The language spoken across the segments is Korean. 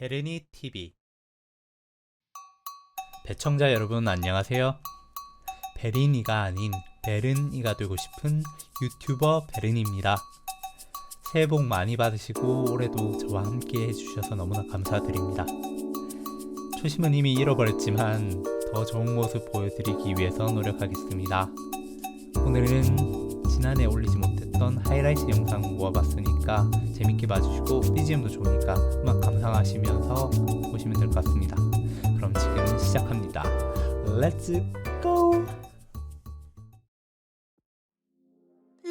베르니 TV 배청자 여러분 안녕하세요. 베린이가 아닌 베른이가 되고 싶은 유튜버 베른입니다. 새해 복 많이 받으시고 올해도 저와 함께 해주셔서 너무나 감사드립니다. 초심은 이미 잃어버렸지만 더 좋은 모습 보여드리기 위해서 노력하겠습니다. 오늘은 지난해 올리지 못 했던 하이라이트 영상 모아봤으니까 재밌게 봐주시고 BGM도 좋으니까 음악 감상하시면서 보시면 될 것 같습니다. 그럼 지금 시작합니다. Let's go!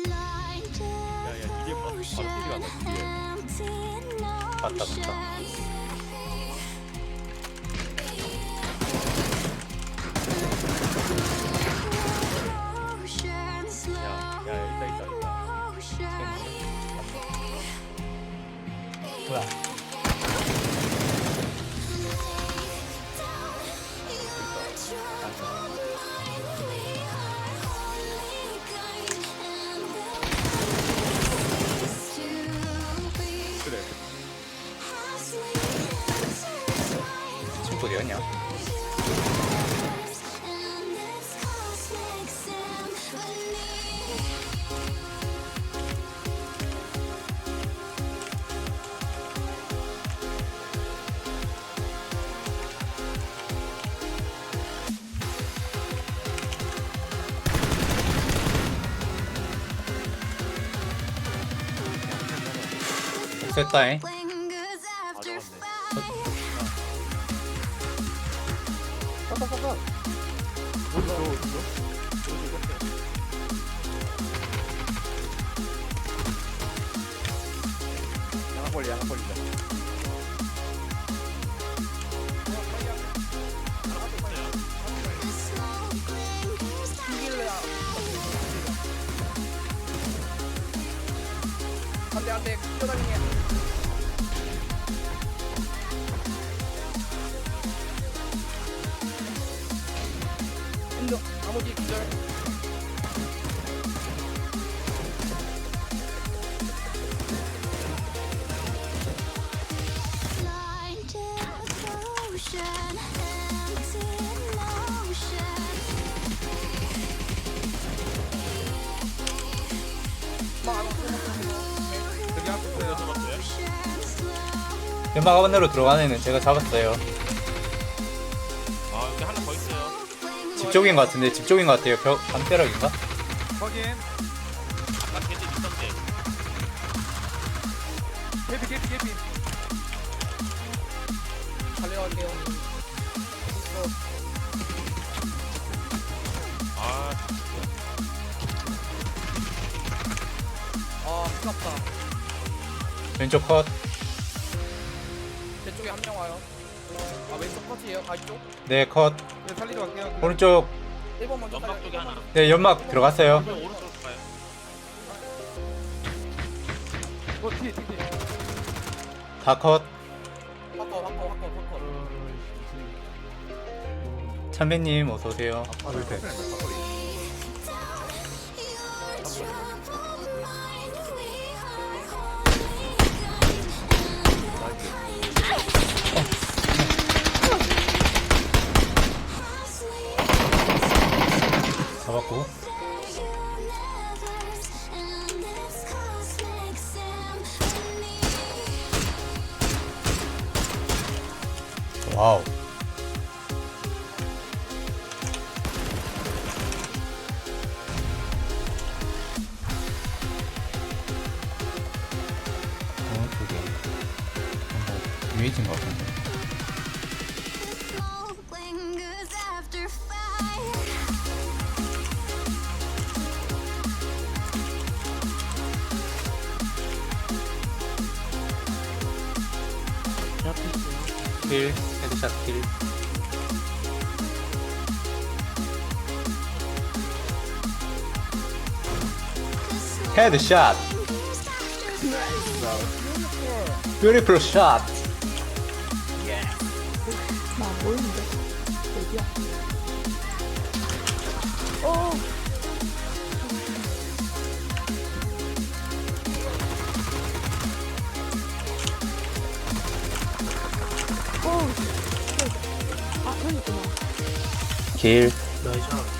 야야 이제 바로 뒤에 맞다 맞다. 뭐야? 그래 친구 어디였냐? 됐다잉. 깜깜 깜깜 어디서 어디서 양아 벌리 양아 벌리다 안돼 안돼 뛰어다니게 나머지 기절 연막 안으로 들어가는 애는 제가 잡았어요. 집 쪽인 것 같은데 집 쪽인 것 같아요. 벽 담벼락인가? 확인 아까 걔들 있던데 개피 개피 개피 달려갈게요 아 아 아깝다 왼쪽 컷. 제 쪽에 한 명 와요 아 왼쪽 커트예요 아 이쪽 네 컷. 네, 살리러 갈게요 오른쪽. 1번 먼저 연막 쪽에 1번 하나. 네 연막 들어갔어요. 그럼 오른쪽으로 가요 어 뒤에 뒤에 뒤에 다 컷. 바꿔 바꿔 바꿔 바꿔 참배님 어서 오세요. 잡았 와우. 어, 같은데. 킬, 헤드 here and shot Beautiful shot! Yeah. Oh. 길. 나이스.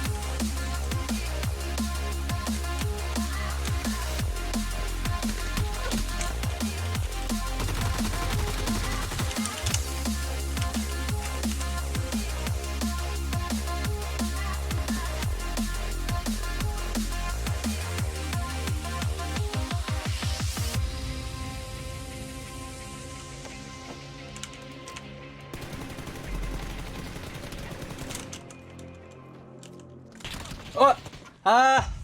아!